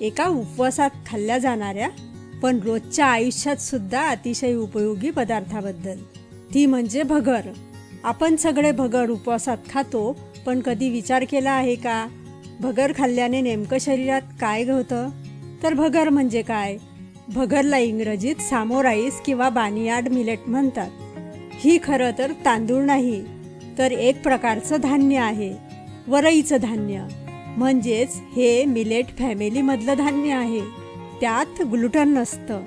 एका उपवासात खाल्ल्या जाणाऱ्या पण रोजच्या आयुष्यात सुद्धा अतिशय उपयोगी पदार्थाबद्दल. ती म्हणजे भगर. आपण सगळे भगर उपवासात खातो पण कधी विचार केला आहे का? भगर खाल्ल्याने नेमकं शरीरात काय होतं तर भगर म्हणजे काय? भगरला इंग्रजीत सामोराईस किंवा बानियाड मिलेट म्हणतात. ही खरं तर तांदूळ नाही तर एक प्रकारचं धान्य आहे. वरईचं धान्य. म्हणजेच हे मिलेट फॅमिलीमधलं धान्य आहे. त्यात ग्लुटन नसतं.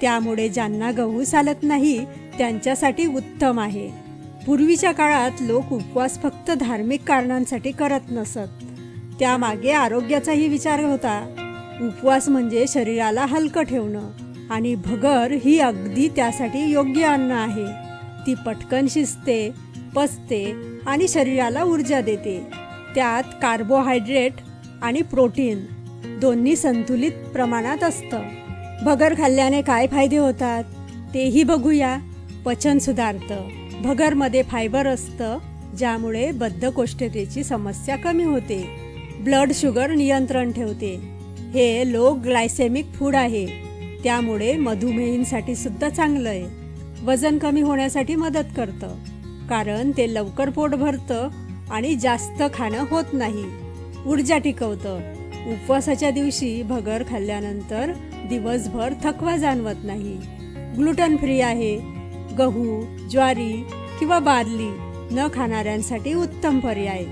त्यामुळे ज्यांना गहू चालत नाही त्यांच्यासाठी उत्तम आहे. पूर्वीच्या काळात लोक उपवास फक्त धार्मिक कारणांसाठी करत नसत. त्यामागे आरोग्याचाही विचार होता. उपवास म्हणजे शरीराला हलकं ठेवणं. आणि भगर ही अगदी त्यासाठी योग्य अन्न आहे. ती पटकन शिजते पचते आणि शरीराला ऊर्जा देते. त्यात कार्बोहायड्रेट आणि प्रोटीन दोन्ही संतुलित प्रमाणात असतं. भगर खाल्ल्याने काय फायदे होतात? तेही बघूया. पचन सुधारतं. भगरमध्ये फायबर असतं ज्यामुळे बद्धकोष्ठतेची समस्या कमी होते. ब्लड शुगर नियंत्रण ठेवते. हे लो ग्लायसेमिक फूड आहे. त्यामुळे मधुमेहींसाठी सुद्धा चांगलं आहे वजन कमी होण्यासाठी मदत करतं. कारण ते लवकर पोट भरतं आणि जास्त खाणं होत नाही. ऊर्जा टिकवतं. उपवासाच्या दिवशी भगर खाल्ल्यानंतर दिवसभर थकवा जाणवत नाही. ग्लुटन फ्री आहे. गहू ज्वारी किंवा बार्ली न खाणाऱ्यांसाठी उत्तम पर्याय.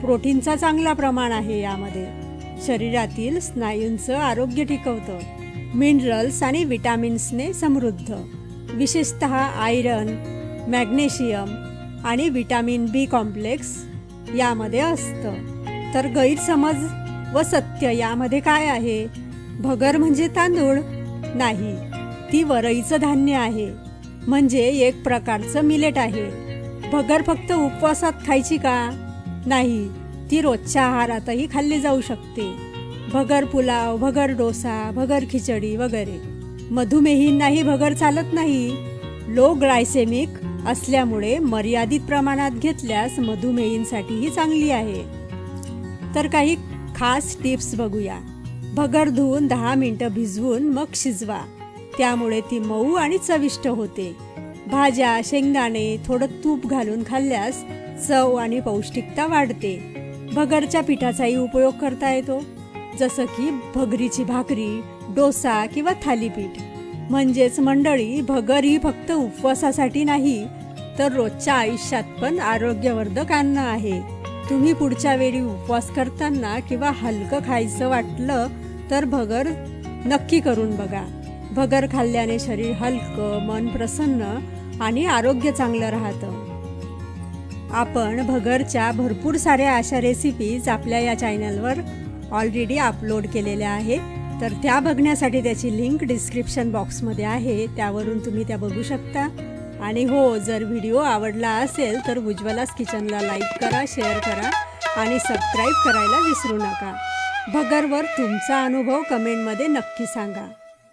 प्रोटीनचा चांगला प्रमाण आहे यामध्ये. शरीरातील स्नायूंचं आरोग्य टिकवतं. मिनरल्स आणि विटॅमिन्सने समृद्ध. विशेषत आयरन मॅग्नेशियम आणि विटॅमिन बी कॉम्प्लेक्स यामध्ये असतं. तर गैरसमज व सत्य यामध्ये काय आहे? भगर म्हणजे तांदूळ नाही ती वरईचं धान्य आहे. म्हणजे एक प्रकारचं मिलेट आहे. भगर फक्त उपवासात खायची का? नाही ती रोजच्या आहारातही खाल्ली जाऊ शकते. भगर पुलाव भगर डोसा भगर खिचडी वगैरे. मधुमेहींनाही भगर चालत नाही. लो ग्लायसेमिक असल्यामुळे मर्यादित प्रमाणात घेतल्यास मधुमेहींसाठीही चांगली आहे. तर काही खास टिप्स बघूया. भगर धुवून दहा मिनटं भिजवून मग शिजवा. त्यामुळे ती मऊ आणि चविष्ट होते. भाज्या शेंगदाणे थोडं तूप घालून खाल्ल्यास चव आणि पौष्टिकता वाढते. भगरच्या पिठाचाही उपयोग करता येतो. जसं की भगरीची भाकरी डोसा किंवा थालीपीठ. म्हणजेच मंडळी भगर ही फक्त उपवासासाठी नाही तर रोजच्या आयुष्यात पण आरोग्यवर्धक अन्न आहे. तुम्ही पुढच्या वेळी उपवास करताना किंवा हलकं खायचं वाटलं तर भगर नक्की करून बघा. भगर खाल्ल्याने शरीर हलकं मन प्रसन्न आणि आरोग्य चांगलं राहतं. आपण भगरच्या भरपूर साऱ्या अशा रेसिपीज आपल्या या चॅनलवर ऑलरेडी अपलोड केलेल्या आहे तर त्या बघण्यासाठी त्याची लिंक डिस्क्रिप्शन बॉक्समध्ये आहे. त्यावरून तुम्ही त्या बघू शकता. आणि हो जर व्हिडिओ आवडला असेल तर उज्ज्वलास किचनला लाईक करा शेअर करा आणि सबस्क्राईब करायला विसरू नका. भगरवर तुमचा अनुभव कमेंटमध्ये नक्की सांगा.